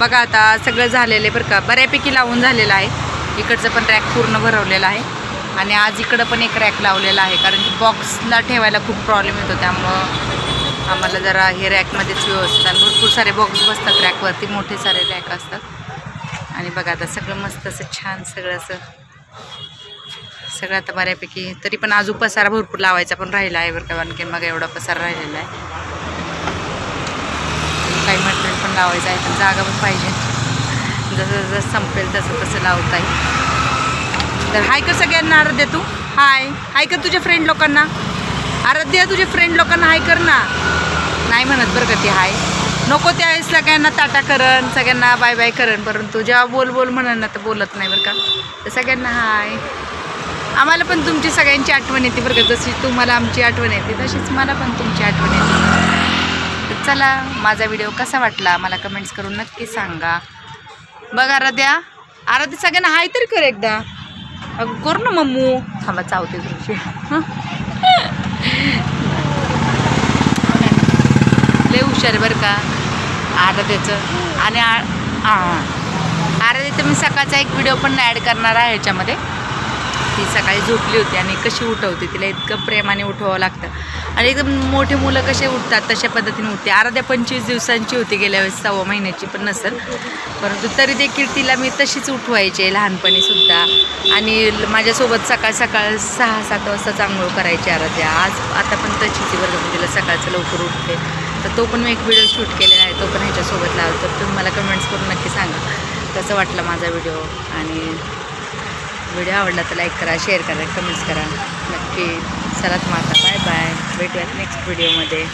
बघा आता सगळं झालेलं आहे बरं का. बऱ्यापैकी लावून झालेलं आहे. इकडचं पण रॅक पूर्ण भरवलेलं आहे. आणि आज इकडं पण एक रॅक लावलेला आहे. कारण की बॉक्सला ठेवायला खूप प्रॉब्लेम येतो. त्यामुळं आम्हाला जरा हे रॅकमध्येच व्यवस्थित आणि भरपूर सारे बॉक्स बसतात रॅकवरती मोठे सारे रॅक असतात. आणि बघा आता सगळं मस्त असं छान सगळं असं. सगळं आता बऱ्यापैकी तरी पण अजून पसारा भरपूर लावायचा पण राहिला आहे बरं का. आणखीन मग एवढा पसारा राहिलेला आहे. काही म्हटलं पण लावायचं आहे पण जागा पण पाहिजे. जसं जसं संपेल तसं तसं लावता येईल तर हाय का सगळ्यांना आराध्या तू? हाय. हाय कर तुझ्या फ्रेंड लोकांना? आराध्या तुझ्या फ्रेंड लोकांना हाय कर ना. नाही म्हणत बरं का ती हाय. नको त्यावेळेस सगळ्यांना ताटा करण सगळ्यांना बाय बाय करण परंतु जेव्हा बोल बोल म्हणन ना तर बोलत नाही बरं का. तर सगळ्यांना हाय. आम्हाला पण तुमची सगळ्यांची आठवण येते बरं का. जशी तुम्हाला आमची आठवण येते तशीच मला पण तुमची आठवण येते. चला माझा व्हिडिओ कसा वाटला मला कमेंट्स करून नक्की सांगा. बघ आराध्या. आराध्या सगळ्यांना हाय तरी कर एकदा. अगं कर ना मम्मू. थांबा चावते तुमची. हं? लय हुशार बरं का आराध्याचं. आणि आराध्याचं मी सकाळचा एक व्हिडिओ पण ॲड करणार आहे ह्याच्यामध्ये. ती सकाळी झोपली होती आणि कशी उठवते तिला इतकं प्रेमाने उठवावं लागतं. आणि एकदम मोठे मुलं कसे उठतात तशा पद्धतीने उठते. अर्ध्या पंचवीस दिवसांची होती गेल्या वेळेस सव्वा महिन्याची पण नसेल. परंतु तरी देखील तिला मी तशीच उठवायचे लहानपणीसुद्धा. आणि ल- माझ्यासोबत सकाळ सकाळ सहा सात वाजता चांगलं करायची आराध्या. आज आता पण तशीच वर्ग मी तिला सकाळचं लवकर उठते. तर तो पण मी एक व्हिडिओ शूट केलेला आहे तो पण ह्याच्यासोबत लावतो. तर तुम्ही मला कमेंट्स करून नक्की सांगा. कसं वाटलं माझा व्हिडिओ? आणि व्हिडिओ आवडला तर लाईक करा शेअर करा कमेंट्स करा. नक्की. चला तुम्हाला बाय बाय भेटूयात नेक्स्ट व्हिडिओमध्ये